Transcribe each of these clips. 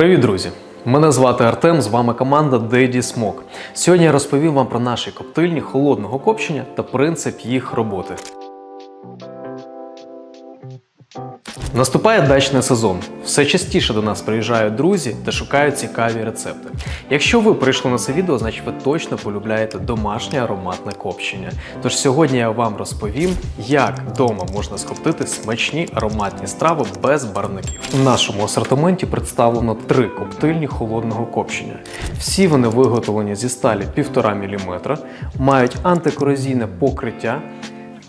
Привіт, друзі! Мене звати Артем, з вами команда Daddy Smoke. Сьогодні я розповім вам про наші коптильні холодного копчення та принцип їх роботи. Наступає дачний сезон. Все частіше до нас приїжджають друзі та шукають цікаві рецепти. Якщо ви прийшли на це відео, значить ви точно полюбляєте домашнє ароматне копчення. Тож сьогодні я вам розповім, як вдома можна скоптити смачні ароматні страви без барвників. У нашому асортименті представлено три коптильні холодного копчення. Всі вони виготовлені зі сталі 1,5 мм, мають антикорозійне покриття.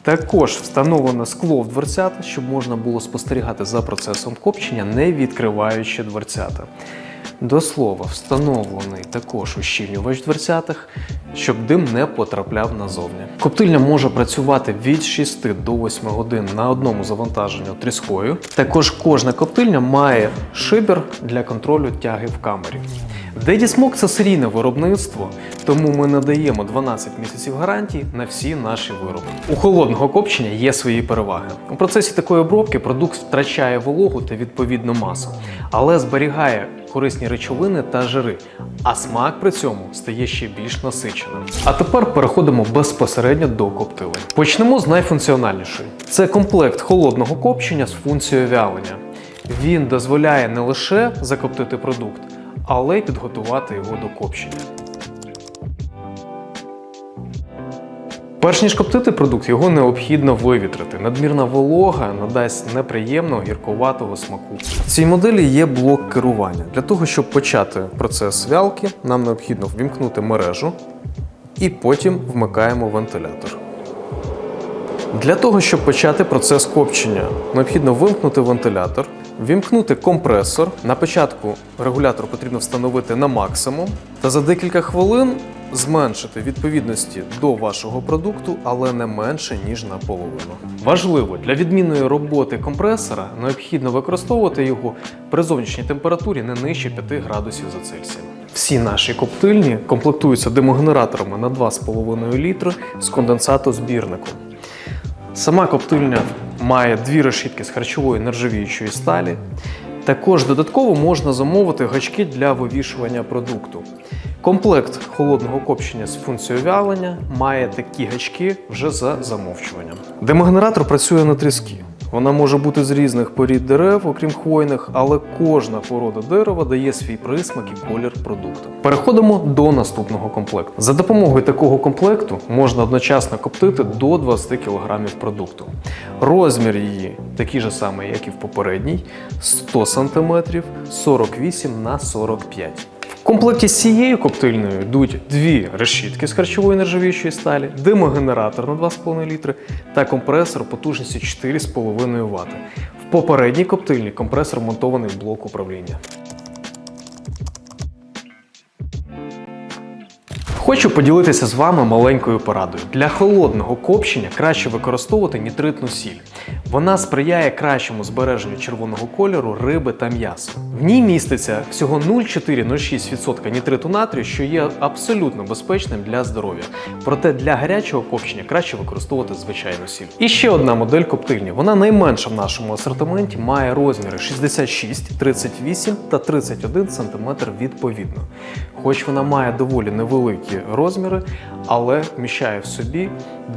Також встановлено скло в дверцята, щоб можна було спостерігати за процесом копчення, не відкриваючи дверцята. До слова, встановлений також ущільнювач в дверцятах, щоб дим не потрапляв назовні. Коптильня може працювати від 6 до 8 годин на одному завантаженню тріскою. Також кожна коптильня має шибер для контролю тяги в камері. Daddy Smoke – це серійне виробництво, тому ми надаємо 12 місяців гарантії на всі наші вироби. У холодного копчення є свої переваги. У процесі такої обробки продукт втрачає вологу та відповідну масу, але зберігає корисні речовини та жири, а смак при цьому стає ще більш насиченим. А тепер переходимо безпосередньо до коптилень. Почнемо з найфункціональнішої. Це комплект холодного копчення з функцією вялення. Він дозволяє не лише закоптити продукт, але й підготувати його до копчення. Перш ніж коптити продукт, його необхідно вивітрити. Надмірна волога надасть неприємного гіркуватого смаку. В цій моделі є блок керування. Для того, щоб почати процес вялки, нам необхідно ввімкнути мережу і потім вмикаємо вентилятор. Для того, щоб почати процес копчення, необхідно вимкнути вентилятор, вімкнути компресор. На початку регулятор потрібно встановити на максимум та за декілька хвилин зменшити відповідності до вашого продукту, але не менше ніж наполовину. Важливо для відмінної роботи компресора необхідно використовувати його при зовнішній температурі не нижче 5 градусів за Цельсієм. Всі наші коптильні комплектуються димогенераторами на 2,5 літри з конденсатозбірником. Сама коптильня має дві решітки з харчової нержавіючої сталі. Також додатково можна замовити гачки для вивішування продукту. Комплект холодного копчення з функцією вялення має такі гачки вже за замовчуванням. Демогенератор працює на тріски. Вона може бути з різних порід дерев, окрім хвойних, але кожна порода дерева дає свій присмак і колір продукту. Переходимо до наступного комплекту. За допомогою такого комплекту можна одночасно коптити до 20 кг продукту. Розмір її такий же самий, як і в попередній: 100 см 48 на 45 в комплекті з цією коптильною йдуть дві решітки з харчової нержавіючої сталі, димогенератор на 2,5 літри та компресор потужністю 4,5 Вт. В попередній коптильні компресор монтований в блок управління. Хочу поділитися з вами маленькою порадою. Для холодного копчення краще використовувати нітритну сіль. Вона сприяє кращому збереженню червоного кольору риби та м'яса. В ній міститься всього 0,4-0,6% нітриту натрію, що є абсолютно безпечним для здоров'я. Проте для гарячого копчення краще використовувати звичайну сіль. І ще одна модель коптильні. Вона найменша в нашому асортименті, має розміри 66, 38 та 31 см відповідно. Хоч вона має доволі невеликі розміри, але вміщає в собі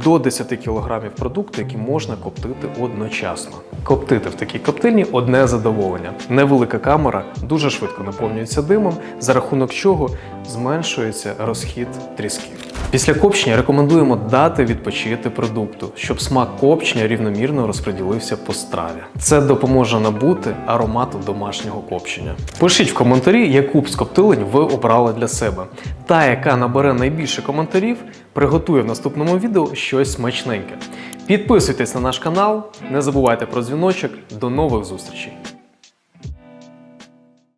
до 10 кг продукту, які можна коптити одночасно. Коптити в такій коптильні одне задоволення. Невелика камера дуже швидко наповнюється димом, за рахунок чого зменшується розхід трісків. Після копчення рекомендуємо дати відпочити продукту, щоб смак копчення рівномірно розподілився по страві. Це допоможе набути аромату домашнього копчення. Пишіть в коментарі, яку б з коптилень ви обрали для себе. Та, яка набере найбільше коментарів, приготує в наступному відео щось смачненьке. Підписуйтесь на наш канал, не забувайте про дзвіночок. До нових зустрічей!